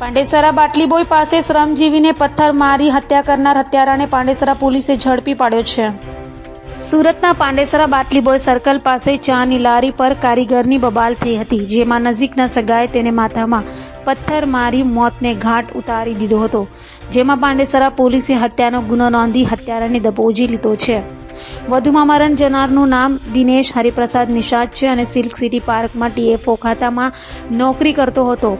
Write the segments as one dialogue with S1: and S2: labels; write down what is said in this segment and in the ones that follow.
S1: પાંડેસરા બાટલીબોય પાસે શ્રમજીવીને પથ્થર મારી હત્યા કરનાર હત્યારાને પાંડેસરા પોલીસે ઝડપી પાડ્યો છે. સુરતના પાંડેસરા બાટલીબોય સર્કલ પાસે ચાની લારી પર કારીગરની બબાલ થઈ હતી, જેમાં નજીકના સગાએ તેને માથામાં પથ્થર મારી મોતને ઘાટ ઉતારી દીધો હતો, જેમાં પાંડેસરા પોલીસે હત્યાનો ગુનો નોંધી હત્યારાને દબોજી લીધો છે. વધુમાં મરણ જનારનું નામ દિનેશ હરિપ્રસાદ નિષાદ છે અને સિલ્ક સિટી પાર્કમાં ટીએફઓ ખાતામાં નોકરી કરતો હતો.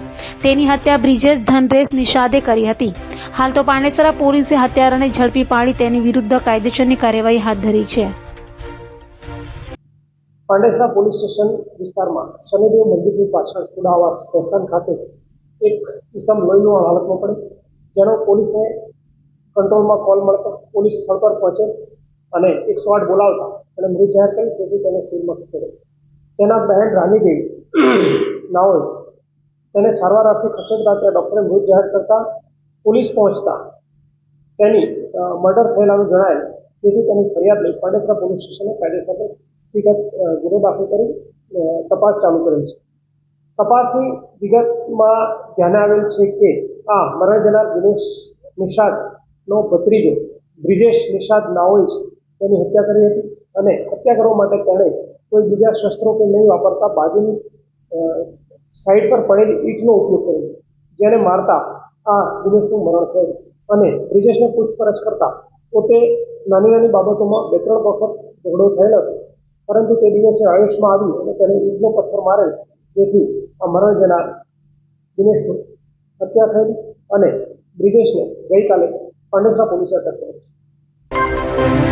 S1: તેની હત્યા બ્રિજેશ ધનરેશ નિષાદે કરી હતી. હાલ તો પાંડેસરા પોલીસે હત્યારાને ઝડપી પાડી તેની વિરુદ્ધ કાયદેસરની કાર્યવાહી હાથ ધરી છે.
S2: પાંડેસરા પોલીસ સ્ટેશન વિસ્તારમાં શનિદેવ મંદિરની પાછળ ખુડાવાસ પ્રસ્થાન ખાતે એક ઇસમ લોહીનું હાલતમાં પડે જેનો પોલીસને કંટ્રોલમાં કોલ મળતો પોલીસ સ્થળ પર પહોંચે અને એકસો આઠ બોલાવતા. અને મૃત જાહેર કરી તેથી તેને સિવિલમાં ખસેડ્યો તેના બહેન રાનીદેવી નાઓએ તેને સારવાર આપી ખસેડતા ત્યાં ડૉક્ટરે મૃત જાહેર કરતા પોલીસ પહોંચતા. તેની મર્ડર થયેલાનું જણાય તેથી તેની ફરિયાદ લઈ પાંડેસરા પોલીસ સ્ટેશને કાયદેસર વિગત ગુનો દાખલ કરી તપાસ ચાલુ કરેલ છે. તપાસની વિગતમાં ધ્યાને આવેલ છે કે આ મરણ જનાર દિનેશ નિષાદનો ભત્રીજો બ્રિજેશ નિષાદ નાઓએ છે. તેની હત્યા કરી હતી અને હત્યા કરવા માટે તેણે કોઈ બીજા શસ્ત્રો કે નહીં વાપરતા બાજુની સાઈડ પર પડેલી ઈંટનો ઉપયોગ કર્યો. જેને મારતા આ દિનેશનું મરણ થયું અને બ્રિજેશને પૂછપરછ કરતા પોતે નાની નાની બાબતોમાં બે ત્રણ વખત ઝઘડો થયેલ હતો. પરંતુ તે દિવસે આયુષમાં આવી અને તેને ઈંટનો પથ્થર મારેલ, જેથી આ મરણ જનાર દિનેશની હત્યા થયેલી અને બ્રિજેશને ગઈકાલે પાંડેસરા પોલીસે અટક કરી છે.